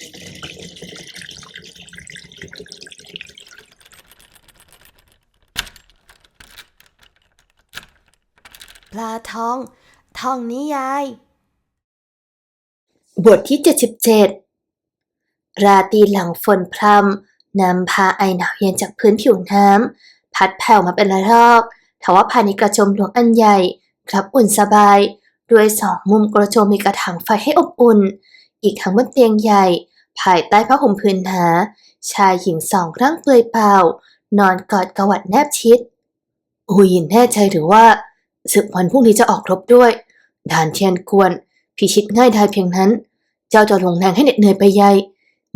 ปลาทอง ทองนิยาย บทที่ 77 ราตรีหลังฝนพรำนำพาไอหนาวเย็นจากพื้นผิวน้ำ พัดแผ่วมาเป็นระลอกทว่าภายในกระโจมหลวงอันใหญ่กลับอุ่นสบาย ด้วยสองมุมกระโจมมีกระถางไฟให้อบอุ่น อีกทั้งบนเตียงใหญ่ ภายใต้ผ้าห่มพื้นหนาชายหญิงสองร่างเปลือยเปล่า นอนกอดกวัดแนบชิดหุยยินแน่ใจหรือว่าศึกวันพรุ่งนี้จะออกรบด้วยด่านเทียนกวนพิชิตง่ายได้เพียงนั้น เจ้าจะลงแรงให้เหน็ดเหนื่อยไปใหญ่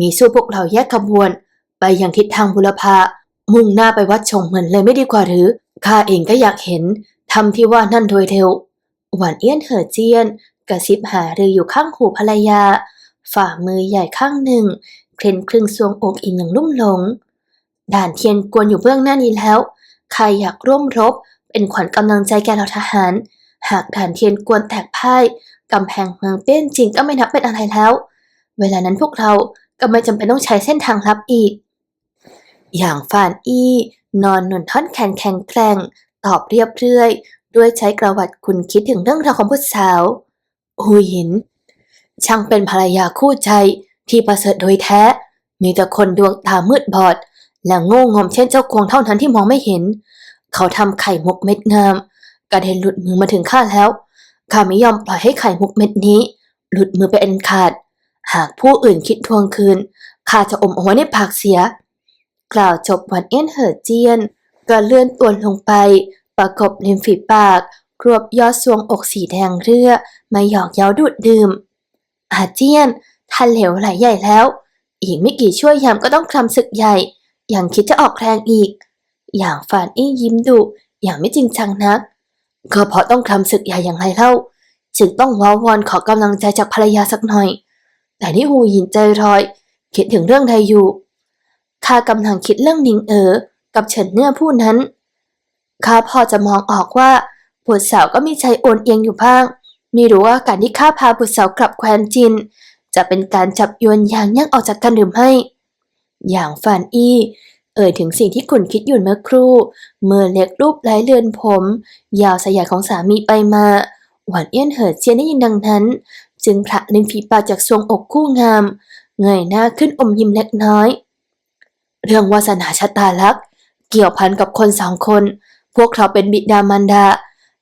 มีสู้พวกเราแยกขบวน ไปยังทิศทางบุรพามุ่งหน้าไปวัดชงเหมือนเลยไม่ดีกว่าหรือข้าเองก็อยากเห็นทำที่ว่านั่นโดยเร็วหวานเอี้ยนเหอเจียน กระซิบหารืออยู่ข้างหูภรรยา ฝ่ามือใหญ่ข้างหนึ่งเคล็นคลึงสวงอกอีกอย่างลุ่มหลง ด่านเทียนกวนอยู่เบื้องหน้านี้แล้ว ใครอยากร่วมรบ เป็นขวัญกำลังใจแก่เราทหาร หากด่านเทียนกวนแตกพ่ายกำแพงเมืองเปี้ยนจริงก็ไม่นับเป็นอะไรแล้ว เวลานั้นพวกเราก็ไม่จำเป็นต้องใช้เส้นทางลับอีก อย่างฟานอี้ นอนหนุนท่อนแขนแข็งแกร่ง ตอบเรียบเรื่อย ด้วยใช้กระวัดคุณคิดถึงเรื่องราวของผู้สาวหูหยิน ช่างเป็นภรรยาคู่ใจที่ประเสริฐโดยแท้ มีแต่คนดวงตามืดบอด และโง่งมเช่นเจ้าควงเท่านั้นที่มองไม่เห็น เขาทำไข่มุกเม็ดงาม กระเด็นหลุดมือมาถึงข้าแล้วข้าไม่ยอมปล่อยให้ไข่มุกเม็ดนี้ หลุดมือไปเอ็นขาด หากผู้อื่นคิดทวงคืนข้าจะอมเอาไว้ในปากเสีย กล่าวจบหวันเอี้ยนเหอเจียนก็เลื่อนตัวลงไป ประกบริมฝีปาก รวบยอดทรวงอกสีแดงเรือมาหยอกเย้าดูดดื่ม อาเจียนท่านเหลวไหลใหญ่แล้ว อีกไม่กี่ชั่วยามก็ต้องคลำศึกใหญ่ ยังคิดจะออกแรงอีก อย่างฟานอี้ยิ้มดุอย่างไม่จริงจังนัก ก็เพราะต้องคลำศึกใหญ่อย่างไรเล่า จึงต้องว้าวอนขอกำลังใจจากภรรยาสักหน่อย แต่นี่หูหยินใจรอย คิดถึงเรื่องใดอยู่ข้ากำลังคิดเรื่องนิงเอ๋อกับเฉินเนื้อผู้นั้นข้าพอจะมองออกว่าบุตรสาวก็มีใจโอนเอียงอยู่บ้าง ไม่รู้ว่าการที่ข้าพาบุตรสาวกลับแคว้นจิน จะเป็นการจับโยนยางยั่งออกจากกันหรือไม่ อย่างฟานอี้ เอ่ยถึงสิ่งที่คุณคิดอยู่เมื่อครู่ เมื่อเล็กรูปไร้เลือนผม ยาวสยายของสามีไปมา หวานเอี้ยนเหอเจียนได้ยินดังนั้น จึงผละริมฝีปากจากทรวงอกคู่งาม เงยหน้าขึ้นอมยิ้มเล็กน้อย เรื่องวาสนาชะตาลักษ์เกี่ยวพันกับคนสองคน พวกเราเป็นบิดามารดา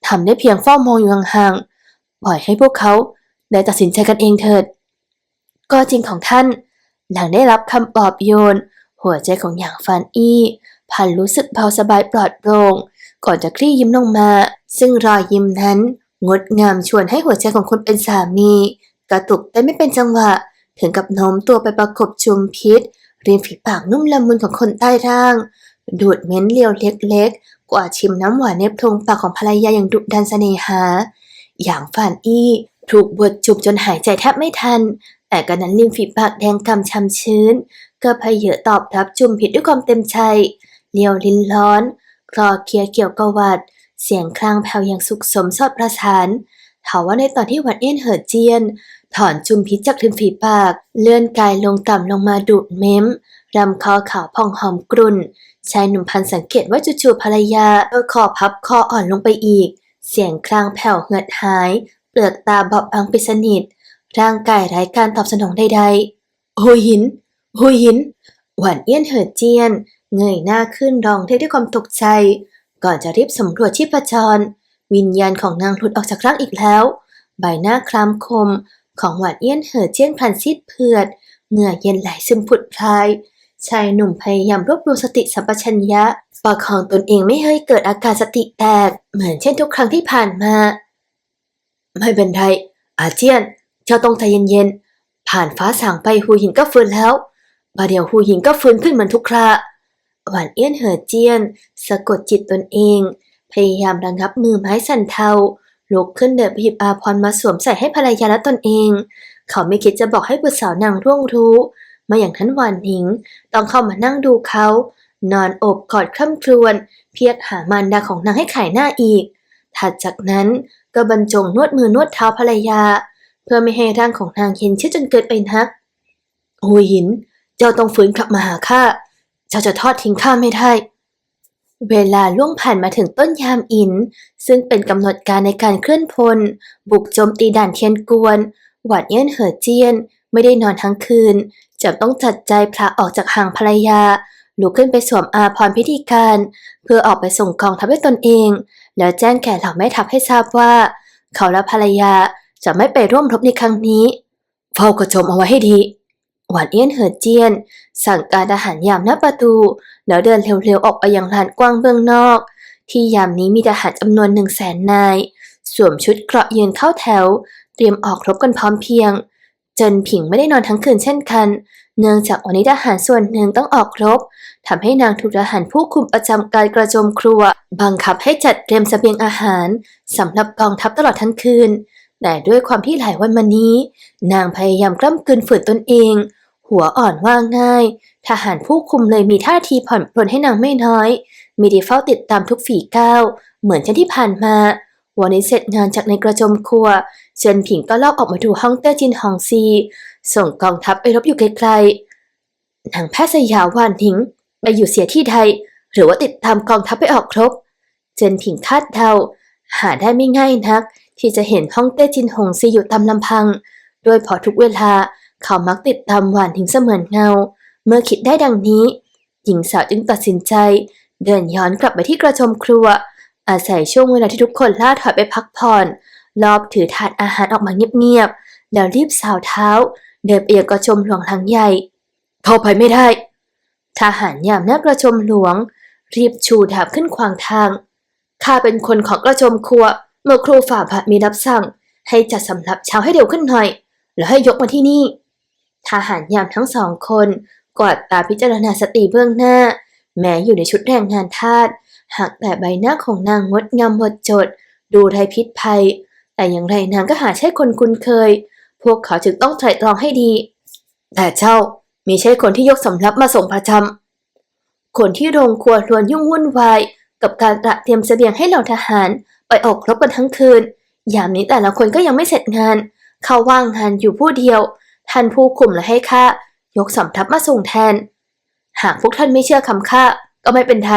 ทำได้เพียงเฝ้ามองอยู่ห่างๆ ปล่อยให้พวกเขาได้ตัดสินใจกันเองเถิด ก็จริงของท่าน หลังได้รับคำปลอบโยน หัวใจของหยางฟานอี้พันรู้สึกเบาสบายปลอดโปร่งก่อนจะคลี่ยิ้มลงมา ซึ่งรอยยิ้มนั้น งดงามชวนให้หัวใจของคนเป็นสามี กระตุกได้ไม่เป็นจังหวะ ถึงกับโน้มตัวไปประกบชุมพิษริมฝีปากนุ่มละมุนของคนใต้ร่าง ดูดเม้นเลียวเล็กๆ กว่าชิมน้ำหวานเนบทงปากของภรรยาอย่างดุดันเสน่หา อย่างฟานอี้ ถูกบดจุบจนหายใจแทบไม่ทัน แต่กระนั้นริมฝีปากแดงกำช้ำชื้น ก็พเยอตอบรับจุ่มพิษด้วยความเต็มใจเลียวลิ้นร้อนคลอเคลียเกี่ยวกวัด เสียงคลางแผ่วอย่างสุขสมสอดประสานถาว่าในตอนที่หวันเอี้ยนเหอเจียน ถอนจุมพิษจากริมฝีปาก เลื่อนกายลงต่ำลงมาดูดเม้มรำคอขาวพองหอมกรุ่นชายหนุ่มพันสังเกตว่าจู่ๆภรรยาเออคอพับคออ่อนลงไปอีก เสียงคลางแผ่วเหือดหาย เปลือกตาบอบบางไปสนิท ร่างกายไร้การตอบสนองใดๆหูหินหูหิน หวานเอี้ยนเหอเจียน เงยหน้าขึ้นร้องเรียกด้วยความตกใจ ก่อนจะรีบสำรวจชีพจร วิญญาณของนางหลุดออกจากร่างอีกแล้ว ใบหน้าคล้ำคมของหวานเอี้ยนเหอเจียนพันซีดเผือด เหงื่อเย็นไหลซึมผุดพลาย ชายหนุ่มพยายามรวบรวมสติสัมปชัญญะ ประคองตนเองไม่ให้เกิดอาการสติแตก เหมือนเช่นทุกครั้งที่ผ่านมา ไม่เป็นไรอาเจียน เจ้าต้องใจเย็นๆ ผ่านฟ้าสางไปหูหินก็ฟื้นแล้วบาเดียวหูหินก็ฟื้นขึ้นเหมือนทุกคราหวานเอี้ยนเหอเจียน สะกดจิตตนเอง พยายามระงับมือไม้สั่นเทาลุกขึ้นเดินไปหยิบอาพรมาสวมใส่ให้ภรรยาและตนเอง เขาไม่คิดจะบอกให้บุตรสาวนางร่วงรู้ มาอย่างนั้นหวานหิง ต้องเข้ามานั่งดูเขา นอนอบกอดคร่ำครวญเพียกหามารดาของนางให้ขายหน้าอีก ถัดจากนั้นก็บรรจงนวดมือนวดเท้าภรรยา เพื่อไม่ให้ร่างของนางเย็นชืดจนเกินไปนักหูหิน เจ้าต้องฟื้นกลับมาหาข้า เจ้าจะทอดทิ้งข้าไม่ได้ เวลาล่วงผ่านมาถึงต้นยามอิน ซึ่งเป็นกำหนดการในการเคลื่อนพล บุกโจมตีด่านเทียนกวน หวัดเอี้ยนเหอเจียน ไม่ได้นอนทั้งคืนจำต้องจัดใจพระออกจากห่างภรรยา ลุกขึ้นไปสวมอาภรพิธีการ เพื่อออกไปส่งกองทัพด้วยตนเอง แล้วแจ้งแก่เหล่าแม่ทัพให้ทราบว่า เขาและภรรยาจะไม่ไปร่วมรบในครั้งนี้ เฝ้ากระโจมเอาไว้ให้ดี หวานเอี้ยนเหิอเจียน สั่งการทหารยามหน้าประตู แล้วเดินเร็วๆออกไปยังลานกว้างเบื้องนอก ที่ยามนี้มีทหารจำนวนหนึ่งแสนนาย สวมชุดเกราะยืนเข้าแถว เตรียมออกรบกันพร้อมเพียงเจินผิงไม่ได้นอนทั้งคืนเช่นกัน เนื่องจากวันนี้ทหารส่วนหนึ่งต้องออกรบ ทำให้นางถูกทหารผู้คุมประจำการกระโจมครัว บังคับให้จัดเตรียมสเสบียงอาหารสำหรับกองทัพตลอดทั้งคืน แต่ด้วยความที่หลายวันมานี้ นางพยายามกล้ำกลืนฝืนตนเอง หัวอ่อนว่าง่าย ทหารผู้คุมเลยมีท่าทีผ่อนปลนให้นางไม่น้อย มีดีเฝ้าติดตามทุกฝีก้าว เหมือนเช่นที่ผ่านมาวันนี้เสร็จงานจากในกระโจมครัวเจินผิงก็ลอบออกมาดูห้องเต้จินฮองซี ส่งกองทัพไปรบอยู่ไกลๆนางแพทย์สยามวานทิ้ง ไปอยู่เสียที่ใดหรือว่าติดตามกองทัพไปออกครบ เจินผิงคาดเดาหาได้ไม่ง่ายนัก ที่จะเห็นห้องเต้จินฮงซีอยู่ตามลำพัง โดยพอทุกเวลาเขามักติดตามหวานทิ้งเสมือนเงา เมื่อคิดได้ดังนี้ หญิงสาวจึงตัดสินใจ เดินย้อนกลับไปที่กระชมครัว อาศัยช่วงเวลาที่ทุกคนล่าถอยไปพักผ่อนรอบถือถาดอาหารออกมาเงียบๆแล้วรีบสาวเท้า เดินไปยังกระชมหลวงหลังใหญ่เข้าไปไม่ได้ ทหารยามหน้ากระชมหลวง รีบชูดาบขึ้นขวางทาง ข้าเป็นคนของกระชมครัว เมื่อครูฝ่าบาทมีรับสั่ง ให้จัดสำรับเช้าให้เร็วขึ้นหน่อย แล้วให้ยกมาที่นี่ ทหารยามทั้งสองคนกอดตาพิจารณาสติเบื้องหน้า แม้อยู่ในชุดแรงงานทาสหากแต่ใบหน้าของนางงดงามหมดจด ดูไรพิษภัย แต่อย่างไรนางก็หาใช่คนคุ้นเคย พวกเขาจึงต้องไตร่ตรองให้ดี แต่เจ้า มีใช่คนที่ยกสำรับมาส่งประจำคนที่โรงครัวรวนยุ่งวุ่นวายกับการตระเตรียมเสบียงให้เหล่าทหารไปออกรบกันทั้งคืน ยามนี้แต่ละคนก็ยังไม่เสร็จงาน เขาว่างงานอยู่ผู้เดียว ท่านผู้คุมและให้ข้ายกสำทับมาส่งแทน หากพวกท่านไม่เชื่อคำข้าก็ไม่เป็นไร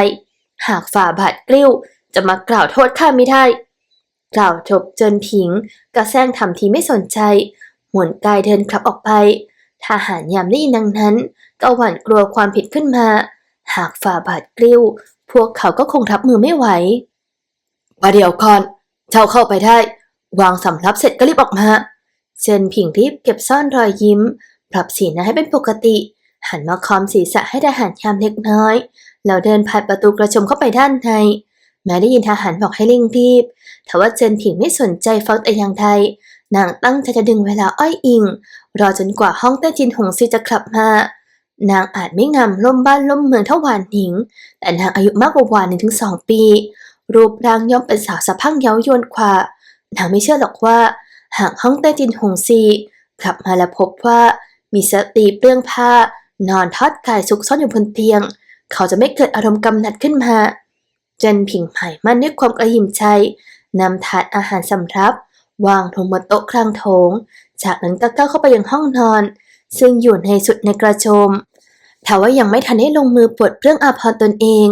หากฝ่าบาทกลิ้ว จะมากล่าวโทษข้าไม่ได้ กล่าวจบเจินผิงก็แซงทำทีไม่สนใจ หมุนกายเดินกลับออกไป ทหารยามได้ยินดังนั้นก็หวั่นกลัวความผิดขึ้นมา หากฝ่าบาทกลิ้ว พวกเขาก็คงรับมือไม่ไหวว่าเดี๋ยวก่อนเจ้าเข้าไปได้ วางสำรับเสร็จก็รีบออกมาเจินผิงรีบเก็บซ่อนรอยยิ้ม ปรับสีหน้าให้เป็นปกติ หันมาคอมศีรษะให้ทหารยามเล็กน้อยแล้วเดินผ่านประตูกระชมเข้าไปด้านในแม้ได้ยินทหารบอกให้เร่งรีบแต่ว่าเจนผิงไม่สนใจฟังแต่อย่างใด นางตั้งใจจะดึงเวลาอ้อยอิง รอจนกว่าห้องเต้จินหงซีจะกลับมา นางอาจไม่งามล่มบ้านล่มเมืองเท่าหวานหนิง แต่นางอายุมากกว่าหวานหนึ่งถึงสองปี รูปร่างย่อมเป็นสาวสะพังเย้ายวนกว่านางไม่เชื่อหรอกว่า หากห้องเต้จินหงซีกลับมาแล้วพบว่ามีสตีเปลื้องผ้า นอนทอดกายซุกซ่อนอยู่บนเตียง เขาจะไม่เกิดอารมณ์กำหนัดขึ้นมาเจนผิงหมายมั่นด้วยความกระหิ่มใจนำถาดอาหารสำรับ วางลงบนโต๊ะกลางโถง จากนั้นก็ก้าวเข้าไปยังห้องนอน ซึ่งอยู่ในสุดในกระโจมแต่ว่ายังไม่ทันได้ลงมือปลดเรื่องอาภรณ์ตนเอง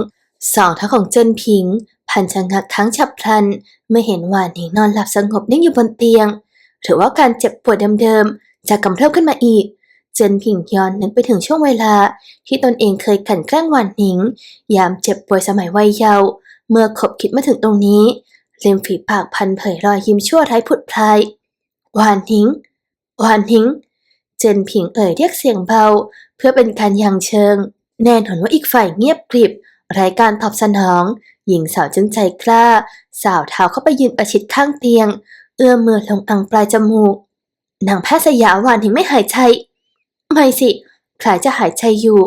สองเท้าของเจินผิง พันชะงักทั้งฉับพลัน เมื่อเห็นหวานหนิงนอนหลับสงบนิ่งอยู่บนเตียงหรือว่าการเจ็บปวดเดิมๆจะกำเริบขึ้นมาอีก เจินผิงย้อนนึกไปถึงช่วงเวลา ที่ตนเองเคยกลั่นแกล้งหวานหนิง ยามเจ็บป่วยสมัยวัยเยาว์เมื่อขบคิดมาถึงตรงนี้ ริมฝีปากพันเผยรอยยิ้มชั่วร้ายผุดพลาย หวานหนิง หวานหนิง เจนผิงเอ่ยเรียกเสียงเบา เพื่อเป็นการยังเชิง แน่นอนว่าอีกฝ่ายเงียบกริบไร้การตอบสนอง หญิงสาวจึงใจกล้า สาวเท้าเข้าไปยืนประชิดข้างเตียง เอื้อมมือลงอังปลายจมูก นางแพทย์สยามหวานถึงไม่หายใจ ไม่สิ ใครจะหายใจอยู่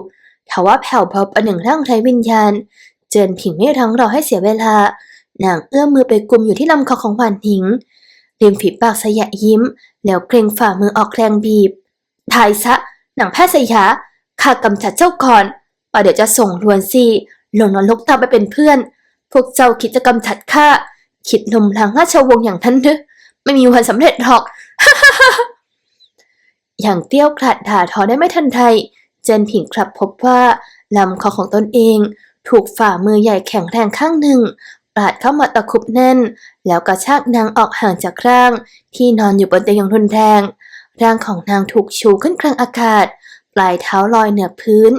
ทว่าแผ่วเบาประหนึ่งร่างไร้วิญญาณ เจนผิงไม่รั้งรอให้เสียเวลา นางเอื้อมมือไปกุมอยู่ที่ลำคอของหวานหิงริมฝีปากสยะยิ้ม แล้วเกรงฝ่ามือออกแรงบีบทายซะหนังแพทย์สยาข้ากำจัดเจ้าก่อนป่าเดี๋ยวจะส่งรวนซีลงนรกตามไปเป็นเพื่อน พวกเจ้าคิดจะกำจัดข้าคิดนมล้างราชวงศ์อย่างท่านนึกไม่มีวันสำเร็จหรอก อย่างเตี้ยวกลัดด่าทอได้ไม่ทันไรเจนผิงกลับพบว่าลำคอของตนเอง ถูกฝ่ามือใหญ่แข็งแรงข้างหนึ่ง ปาดเข้ามาตะคุบแน่น แล้วกระชากนางออกห่างจากร่าง ที่นอนอยู่บนเตียงอย่างรุนแรง ร่างของนางถูกชูขึ้นกลางอากาศ ปลายเท้าลอยเหนือพื้น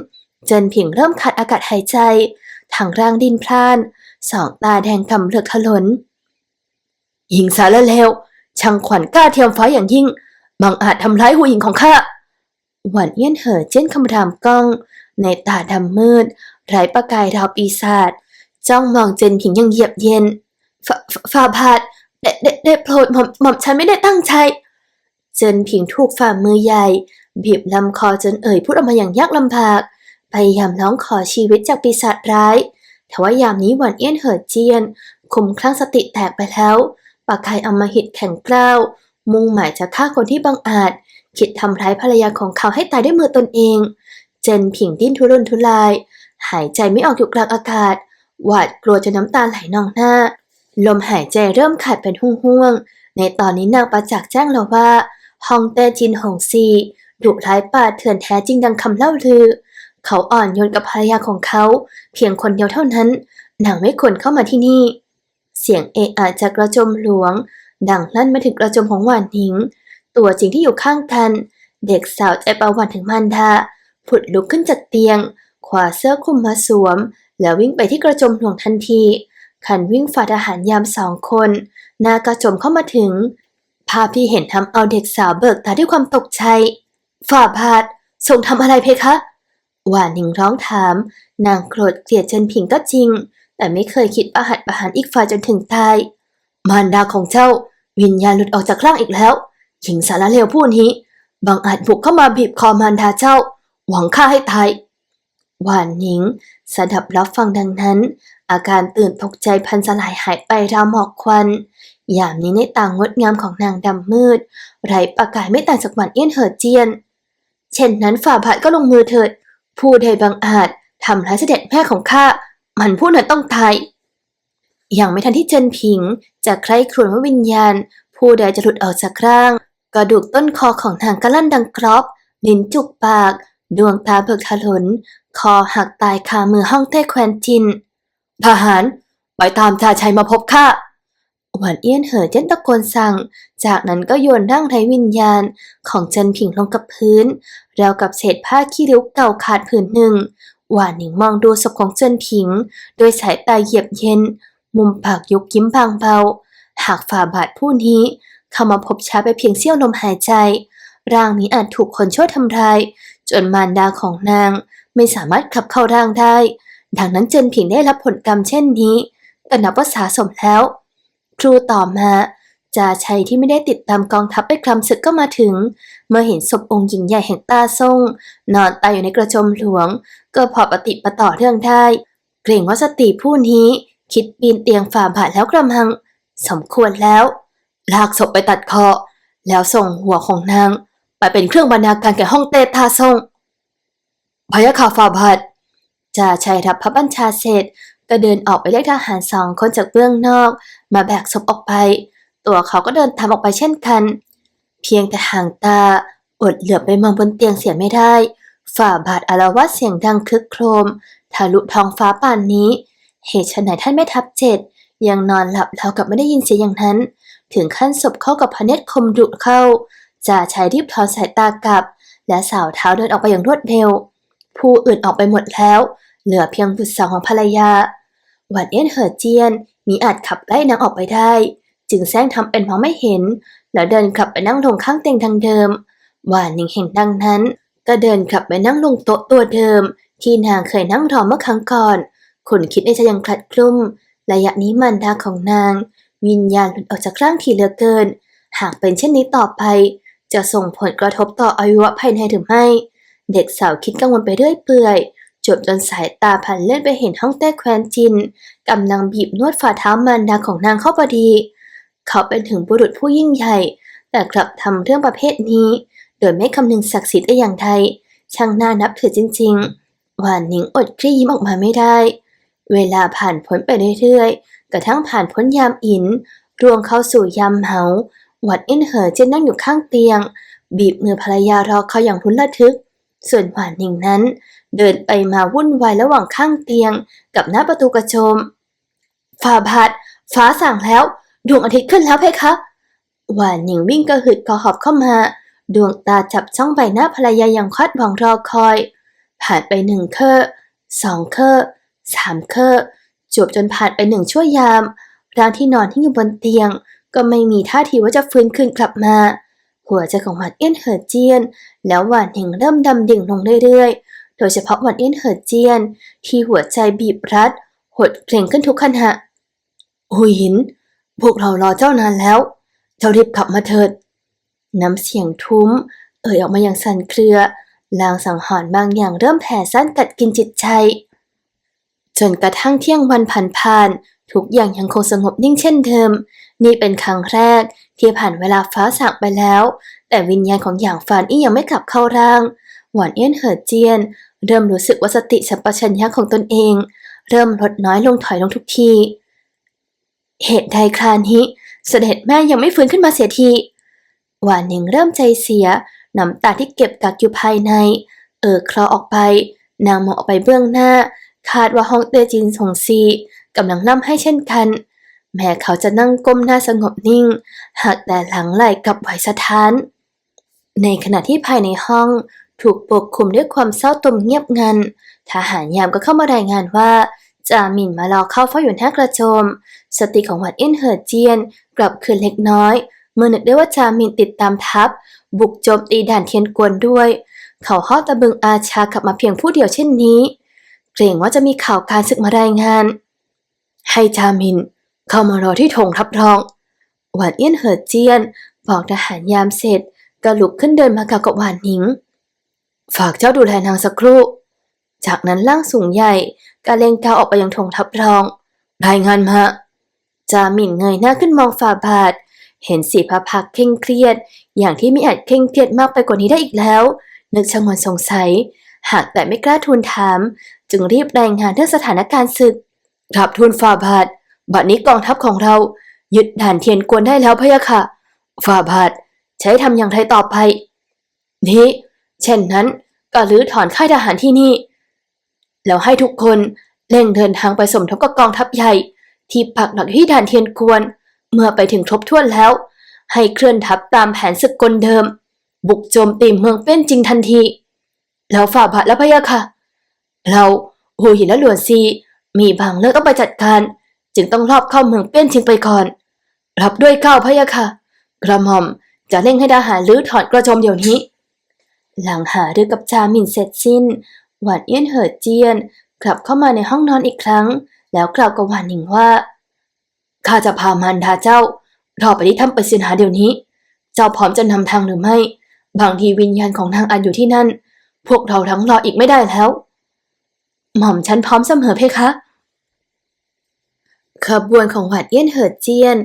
เจนผิงเริ่มขาดอากาศหายใจทางร่างดินพล่าน สองตาแดงกำเลือกถลนหญิงสารเลวช่างขวัญกล้าเทียมฟ้าอย่างยิ่งบังอาจทำร้ายหูหญิงของข้าหวันเอี้ยนเหอเจ้นคำรามก้อง ในตาดำมืดไร้ประกายราวปีศาจ จ้องมองเจนผิงอยังเหยียบเย็นฝฝฝ่าบาทได้ได้ได้โปรดหม่อมหม่อมฉันไม่ได้ตั้งใจเจนผิงถูกฝ่ามือใหญ่บีบลำคอจนเอ่ยพูดออกมาอย่างยากลำบากพยายามร้องขอชีวิตจากปีศาจร้ายแต่ว่ายามนี้หวันเอี้ยนเหอเจียนคุมคลั่งสติแตกไปแล้ว ปากกายอำมหิตแข็งกร้าว มุ่งหมายจะฆ่าคนที่บังอาจ คิดทำร้ายภรรยาของเขาให้ตายด้วยมือตนเอง เจนผิงดิ้นทุรนทุราย หายใจไม่ออกอยู่กลางอากาศ หวาดกลัวจนน้ำตาไหลนองหน้า ลมหายใจเริ่มขาดเป็นห่วงๆ ในตอนนี้นางประจักษ์แจ้งแล้วว่าฮองเต้จินหงซีดุร้ายป่าเถื่อนแท้จริงดังคำเล่าลือ เขาอ่อนโยนกับภรรยาของเขา เพียงคนเดียวเท่านั้น นางไม่ควรเข้ามาที่นี่ เสียงเอะอะจากกระโจมหลวง ดังลั่นมาถึงกระโจมของหวานหญิง ตัวจริงที่อยู่ข้างกัน เด็กสาวใจประวันถึงมันดาผุดลุกขึ้นจากเตียงขวาเสื้อคลุมมาสวม แล้ววิ่งไปที่กระจมหลวงทันทีขันวิ่งฝ่าทหารยามสองคนหน้ากระจมเข้ามาถึง ภาพที่เห็นทำเอาเด็กสาวเบิกตาด้วยความตกใจ ฝ่าบาททรงทำอะไรเพคะ หวานหนิงร้องถาม นางโกรธเกลียดเจินผิงก็จริง แต่ไม่เคยคิดประหัตประหารอีกฝ่ายจนถึงตาย มารดาของเจ้า วิญญาณหลุดออกจากร่างอีกแล้ว หญิงสารเลวผู้นี้บังอาจบุกเข้ามาบีบคอมารดาเจ้า หวังฆ่าให้ตาย หวานหนิงสดับรับฟังดังนั้น อาการตื่นตกใจพันสลายหายไปราวหมอกควันยามนี้ในต่างงดงามของนางดำมืด ไร้ประกายไม่ต่างจากหวานเอี้ยนเหอเจียน เช่นนั้นฝ่าบาทก็ลงมือเถิด ผู้ใดบังอาจทำร้ายเสด็จแม่ของข้า มันผู้นั้นต้องตาย อยังไม่ทันที่เจินผิงจะใคร่ครวญว่าวิญญาณ ผู้ใดจะหลุดออกจากร่าง กระดูกต้นคอของนางก็ลั่นดังกรอบ ลิ้นจุกปาก ดวงตาเบิกถลน คอหักตายคามือห้องเต้แควนจิน ทหาร ไปตามชาชัยมาพบข้าหวานเอี้ยนเหอเจ้นตะโกนสั่ง จากนั้นก็โยนร่างไร้วิญญาณของเจนผิงลงกับพื้นราวกับเศษผ้าขี้ริ้วเก่าขาดผืนหนึ่ง หวานหนิงมองดูศพของเจนผิง โดยสายตาเหยียบเย็น มุมปากยุกยิ้มบางเบา หากฝ่าบาทผู้นี้เข้ามาพบช้าไปเพียงเสี้ยวลมหายใจ ร่างนี้อาจถูกคนชั่วทำร้าย จนมารดาของนาง ไม่สามารถขับเข้าร่างได้ ดังนั้นเจนผิงได้รับผลกรรมเช่นนี้ก็นับว่าสาสมแล้ว ครูต่อมาจาชัยที่ไม่ได้ติดตามกองทัพไปคลำศึกก็มาถึง เมื่อเห็นศพองค์หญิงใหญ่แห่งตาซ่ง นอนตายอยู่ในกระโจมหลวง ก็พอปฏิปต่อเรื่องได้ เกรงว่าสตรีผู้นี้ คิดปีนเตียงฝ่าบาทแล้วกระมัง สมควรแล้ว ลากศพไปตัดคอ แล้วส่งหัวของนาง ไปเป็นเครื่องบรรณาการแก่ห้องเต้ทาซ่ง พยาข่าฝ่าบาทจ่าชัยรับพระบัญชาเสร็จ ก็เดินออกไปเรียกทหารสองคนจากเบื้องนอก มาแบกศพออกไป ตัวเขาก็เดินตามออกไปเช่นกัน เพียงแต่ห่างตาอดเหลือบไปมองบนเตียงเสียไม่ได้ ฝ่าบาทอารวาสเสียงดังคึกโครมทะลุท้องฟ้าป่านนี้ เหตุไฉนท่านไม่ทับเจ็ดยังนอนหลับแล้วกับไม่ได้ยินเสียงอย่างนั้น ถึงขั้นศพเข้ากับพระเนตรคมดุเข้าจ่าชายรีบถอนสายตากลับ และสาวเท้าเดินออกไปอย่างรวดเร็ว ผู้อื่นออกไปหมดแล้ว เหลือเพียงบุตรสาวของภรรยา หวานเอี้ยนเหอเจียนมีอาจขับไล่นางออกไปได้ จึงแซงทำเป็นมองไม่เห็น แล้วเดินกลับไปนั่งลงข้างเตียงทางเดิม หวานหนิงเห็นดังนั้น ก็เดินกลับไปนั่งลงโต๊ะตัวเดิม ที่นางเคยนั่งรอเมื่อครั้งก่อนขุนคิดในใจยังคลัดคลุ้มระยะนี้มันดาของนาง วิญญาณหลุดออกจากร่างทีเหลือเกิน หากเป็นเช่นนี้ต่อไป จะส่งผลกระทบต่ออายุวะภายในหรือไม่ เด็กสาวคิดกังวลไปเรื่อยเปื่อย จบจนสายตาผ่านเลื่อนไปเห็นห้องแต้แควนจินกำลังบีบนวดฝ่าเท้ามารดาของนางเข้าพอดี เขาเป็นถึงบุรุษผู้ยิ่งใหญ่ แต่กลับทำเรื่องประเภทนี้ โดยไม่คำนึงศักดิ์ศรีได้อย่างใดช่างน่านับถือจริงๆ หวานหนิงอดกรี้ยิ้มออกมาไม่ได้ เวลาผ่านพ้นไปเรื่อยๆ กระทั่งผ่านพ้นยามอิน รวงเข้าสู่ยามเหาหวัดอินเหอเจนนั่งอยู่ข้างเตียง บีบมือภรรยารอเขาอย่างรุนระทึก ส่วนหวานหนิงนั้น เดินไปมาวุ่นวายระหว่างข้างเตียง กับหน้าประตูกระโจมฝ่าบาทฟ้าสั่งแล้ว ดวงอาทิตย์ขึ้นแล้วเพคะ หวานหนิงวิ่งกระหืดกระหอบเข้ามา ดวงตาจับจ้องใบหน้าภรรยาอย่างคาดหวังรอคอย ผ่านไปหนึ่งเคอสองเคอสามเคอจบจนผ่านไปหนึ่งชั่วยามร่างที่นอนที่อยู่บนเตียง ก็ไม่มีท่าทีว่าจะฟื้นคืนกลับมา หัวใจของหวานเอี้ยนเหอเจียน แล้วหวานหนิงเริ่มดำดิ่งลงเรื่อยๆ โดยเฉพาะหวานเอี้ยนเหอเจียน ที่หัวใจบีบรัด หดเกร็งขึ้นทุกขณะหุยหิน พวกเรารอเจ้านานแล้ว เจ้ารีบกลับมาเถิด น้ำเสียงทุ้ม เอ่ยออกมาอย่างสั่นเครือลางสังหรณ์บางอย่างเริ่มแผ่ซ่านกัดกินจิตใจจนกระทั่งเที่ยงวันผ่านผ่านๆทุกอย่างยังคงสงบนิ่งเช่นเดิม นี่เป็นครั้งแรกที่ผ่านเวลาฟ้าสางไปแล้ว แต่วิญญาณของหยางฟานอี้ยังไม่กลับเข้าร่าง หวานเอี้ยนเหอเจียน เริ่มรู้สึกว่าสติสัมปชัญญะของตนเอง เริ่มลดน้อยลงถอยลงทุกที เหตุใดคราวนี้เสด็จแม่ยังไม่ฟื้นขึ้นมาเสียที หวานหนิงเริ่มใจเสีย น้ำตาที่เก็บกักอยู่ภายใน เอ่อคลอออกไป นางมองออกไปเบื้องหน้า คาดว่าฮ่องเตจินสงซีกำลังล่ำให้เช่นกัน แม้เขาจะนั่งก้มหน้าสงบนิ่ง หากแต่หลังไหลกับไหวสะท้าน ในขณะที่ภายในห้องถูกปกคลุมด้วยความเศร้าตมเงียบงัน ทหารยามก็เข้ามารายงานว่า จาหมินมารอเข้าเฝ้าอยู่หน้ากระโจม สติของหวัดอี้ยนเหอเจียน กลับคืนเล็กน้อย เมื่อนึกได้ว่าจาหมินติดตามทัพ บุกโจมตีด่านเทียนกวนด้วย เขาฮอตะบึงอาชากลับมาเพียงผู้เดียวเช่นนี้ เกรงว่าจะมีข่าวการศึกมารายงาน ให้จามิน เข้ามารอที่ธงทับรอง หวานเอี้ยนเหอเจียน บอกทหารยามเสร็จก็ลุกขึ้นเดินมากล่าวกับหวานหนิง ฝากเจ้าดูแลนางสักครู่ จากนั้นร่างสูงใหญ่ก็เลงก้าออกไปยังธงทับรอง รายงานมาจาหมิ่นเงยหน้าขึ้นมองฝ่าบาท เห็นสีพระพักเคร่งเครียด อย่างที่ไม่อาจเคร่งเครียดมากไปกว่านี้ได้อีกแล้ว นึกชะงนสงสัย หากแต่ไม่กล้าทูลถาม จึงรีบรายงานเรื่องสถานการณ์ศึกกราบทูลฝ่าบาท บัดนี้กองทัพของเรายึดด่านเทียนกวนได้แล้วพะยะค่ะ ฝ่าบาทใช้ทำอย่างไรต่อไป นี้เช่นนั้นก็รื้อถอนค่ายทหารที่นี่ แล้วให้ทุกคนเร่งเดินทางไปสมทบกับกองทัพใหญ่ ที่ปักหลักอยู่ที่ด่านเทียนกวน เมื่อไปถึงครบถ้วนแล้ว ให้เคลื่อนทัพตามแผนศึกกลเดิม บุกโจมตีเมืองเป็นจริงทันที แล้วฝ่าบาทและพะยะค่ะ เราหูหินและหลวนซีมีบางเรื่องต้องไปจัดการ จึงต้องรอบเข้าเมืองเปี้ยนชิงไปก่อนรับด้วยเข้าวพะยะค่ะ กระหม่อมจะเร่งให้ทหารลื้อถอนกระโจมเดี๋ยวนี้ หลังหารือกับจาหมินเสร็จสิ้น หวานเอี้ยนเหอเจียน กลับเข้ามาในห้องนอนอีกครั้ง แล้วกล่าวกับหวานหนิงว่าข้าจะพามารดาเจ้ารอไปที่ถ้ำเปสินหาเดี๋ยวนี้ เจ้าพร้อมจะนำทางหรือไม่ บางทีวิญญาณของนางอันอยู่ที่นั่น พวกเราทั้งรออีกไม่ได้แล้ว หม่อมฉันพร้อมเสมอเพคะ ขบวนของหวัดเอี้ยนเหอเจียน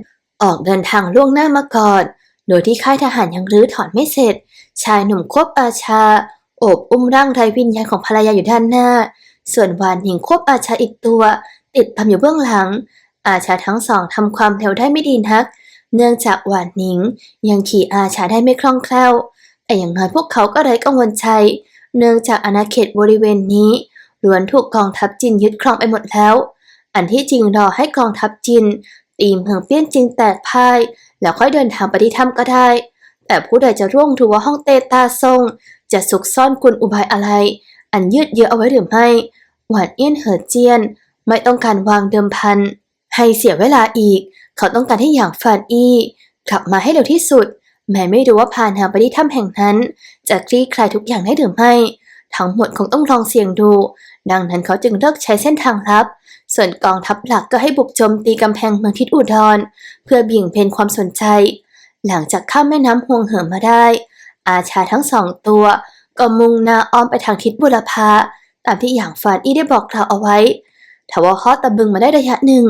ออกเดินทางล่วงหน้ามาก่อน โดยที่ค่ายทหารยังรื้อถอนไม่เสร็จ ชายหนุ่มควบอาชา โอบอุ้มร่างไร้วิญญาณของภรรยาอยู่ด้านหน้า ส่วนหวานหญิงควบอาชาอีกตัว ติดตามอยู่เบื้องหลัง อาชาทั้งสองทำความเร็วได้ไม่ดีนัก เนื่องจากหวานหนิง ยังขี่อาชาได้ไม่คล่องแคล่ว แต่อย่างน้อยพวกเขาก็ไร้กังวลใจ เนื่องจากอาณาเขตบริเวณนี้ล้วนถูกกองทัพจีนยึดครองไปหมดแล้ว อันที่จริงรอให้กองทัพจีนตีเมืองเปี้ยนจิงแตกพ่าย แล้วค่อยเดินทางไปที่ถ้ำก็ได้ แต่ผู้ใดจะร่วงถือว่าห้องเตตาทรงจะซุกซ่อนกลอุบายอะไร อันยืดเยื้อเอาไว้หรือไม่หวานเอี้ยนเหอเจียน ไม่ต้องการวางเดิมพัน ให้เสียเวลาอีก เขาต้องการให้อย่างฟานอี้กลับมาให้เร็วที่สุด แม้ไม่รู้ว่าผ่านทางไปที่ถ้ำแห่งนั้น จะคลี่คลายทุกอย่างได้หรือไม่ ทั้งหมดคงต้องลองเสี่ยงดู ดังนั้นเขาจึงเลือกใช้เส้นทางลับ ส่วนกองทัพหลักก็ให้บุกโจมตีกำแพงเมืองทิศอุดร เพื่อเบี่ยงเบนความสนใจ หลังจากข้ามแม่น้ำฮวงเหิมมาได้ อาชาทั้งสองตัวก็มุ่งหน้าอ้อมไปทางทิศบุรพาตามที่อย่างฟานอี้ได้บอกกล่าวเอาไว้ทว่าฮอดตะบึงมาได้ระยะหนึ่ง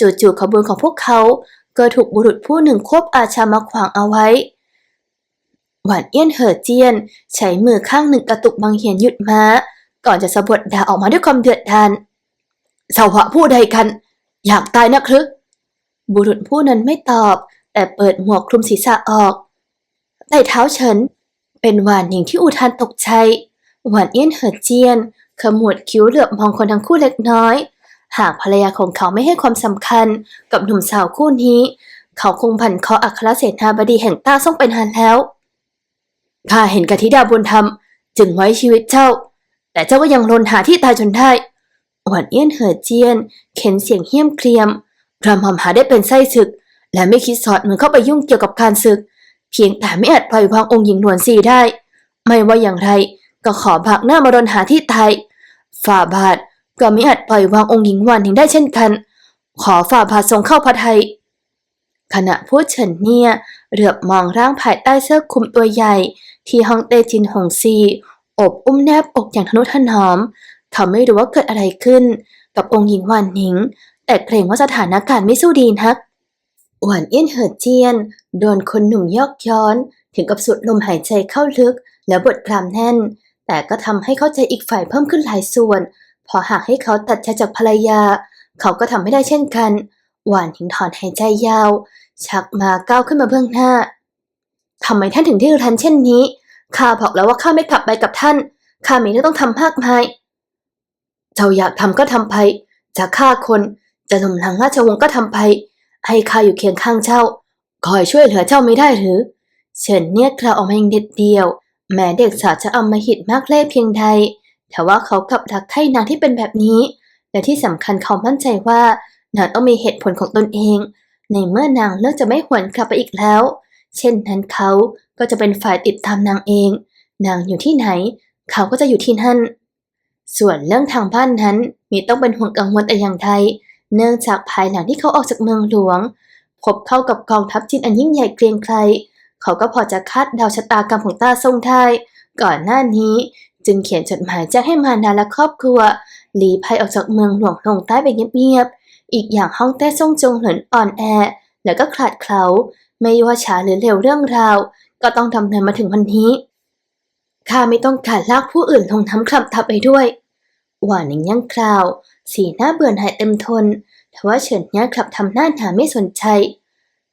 จู่ๆขบวนของพวกเขาก็ถูกบุรุษผู้หนึ่งควบอาชามาขวางเอาไว้ หวานเอี้ยนเหอเจียน ใช้มือข้างหนึ่งกระตุกบังเหียนหยุดม้า ก่อนจะสะบัดด่าออกมาด้วยความเดือดดาลสาวะผู้ใดกัน อยากตายนะครึบุรุษผู้นั้นไม่ตอบ แต่เปิดหมวกคลุมศีรษะออกใต้เท้าเฉิน เป็นหวานหญิงที่อุทานตกใจ หวานเอี้ยนเหิดเจียน ขมวดคิ้วเหลือบมองคนทั้งคู่เล็กน้อย หากภรรยาของเขาไม่ให้ความสำคัญกับหนุ่มสาวคู่นี้ เขาคงผันคออัครเสนาบดีแห่งต้าซ่งเป็นหันแล้วข้าเห็นกะทิดาบุญธรรม จึงไว้ชีวิตเจ้า แต่เจ้าก็ยังลนหาที่ตายจนได้หวนเอี้ยนเหิดเจียน เข็นเสียงเหี้ยมเกรียมรำหำหาได้เป็นไส้ศึก และไม่คิดสอดมือเข้าไปยุ่งเกี่ยวกับการศึก เพียงแต่ไม่อาจปล่อยวางองค์หญิงหนวนซีได้ ไม่ว่าอย่างไรก็ขอพักหน้ามารนหาที่ตายฝ่าบาทก็ไม่อาจปล่อยวางองค์หญิงหวานหญิงได้เช่นกัน ขอฝ่าบาททรงเข้าพระไทยขณะพูดเฉินเนี่ยเหลือบมองร่างภายใต้เสื้อคลุมตัวใหญ่ ที่ฮองเตจินหงซี อบอุ้มแนบอกอย่างทนุถนอม เขาไม่รู้ว่าเกิดอะไรขึ้น กับองค์หญิงหวานหนิง แต่เกรงว่าสถานการณ์ไม่สู้ดีนัก หวานเอี้ยนเหิดเจียน โดนคนหนุ่มยอกย้อน ถึงกับสุดลมหายใจเข้าลึก แล้วบทกรามแน่น แต่ก็ทำให้เข้าใจอีกฝ่ายเพิ่มขึ้นหลายส่วน พอหากให้เขาตัดใจจากภรรยา เขาก็ทำไม่ได้เช่นกัน หวานหิงถอนหายใจยาว ชักมาก้าวขึ้นมาเบื้องหน้าทำไมท่านถึงได้รันเช่นนี้ ข้าบอกแล้วว่าข้าไม่กลับไปกับท่าน ข้ามีเรื่องต้องทำมากมาย เจ้าอยากทำก็ทำไป จะฆ่าคน จะหนุมหลังราชวงศ์ก็ทำไป ให้ข้าอยู่เคียงข้างเจ้า คอยช่วยเหลือเจ้าไม่ได้หรือ เฉินเนี่ยกล่าวออกมาอย่างเด็ดเดียว แม้เด็กสาวจะเอามาหิดมากเล่เพียงใด แต่ว่าเขากลับรักใคร่นางที่เป็นแบบนี้ และที่สำคัญเขามั่นใจว่านางต้องมีเหตุผลของตนเอง ในเมื่อนางเลือกจะไม่หวนกลับไปอีกแล้ว เช่นนั้นเขาก็จะเป็นฝ่ายติดตามนางเอง นางอยู่ที่ไหน เขาก็จะอยู่ที่นั่น ส่วนเรื่องทางบ้านนั้นมีต้องเป็นห่วงกังวลแต่อย่างใดเนื่องจากภายหลังที่เขาออกจากเมืองหลวง พบเข้ากับกองทัพจีนอันยิ่งใหญ่เกรียงไกรเขาก็พอจะคาดเดาชะตากรรมของต้าซ่งได้ก่อนหน้านี้จึงเขียนจดหมายแจ้งให้มารดาและครอบครัวหลีภัยออกจากเมืองหลวงลงใต้ไปเงียบๆ อีกอย่างห้องแต้ซ่งจงเหินอ่อนแอ แล้วก็ขลาดเคล้า ไม่ว่าช้าหรือเร็วเรื่องราว ก็ต้องดำเนินมาถึงวันนี้ ข้าไม่ต้องการลากผู้อื่นลงน้ำคลับทับไปด้วย หวานหนิงยั่งคราว สีหน้าเบื่อหายเต็มทนทว่าเฉินเนี่ยกลับทำหน้าหนาไม่สนใจ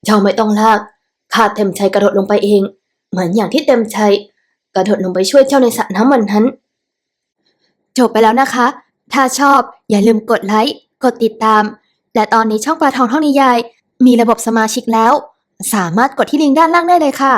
เจ้าไม่ต้องลาก ข้าเต็มใจกระโดดลงไปเอง เหมือนอย่างที่เต็มใจ กระโดดลงไปช่วยเจ้าในสระน้ำวันนั้น จบไปแล้วนะคะ ถ้าชอบอย่าลืมกดไลค์ กดติดตาม และตอนนี้ช่องปลาทองท่องนิยาย มีระบบสมาชิกแล้ว สามารถกดที่ลิงก์ด้านล่างได้เลยค่ะ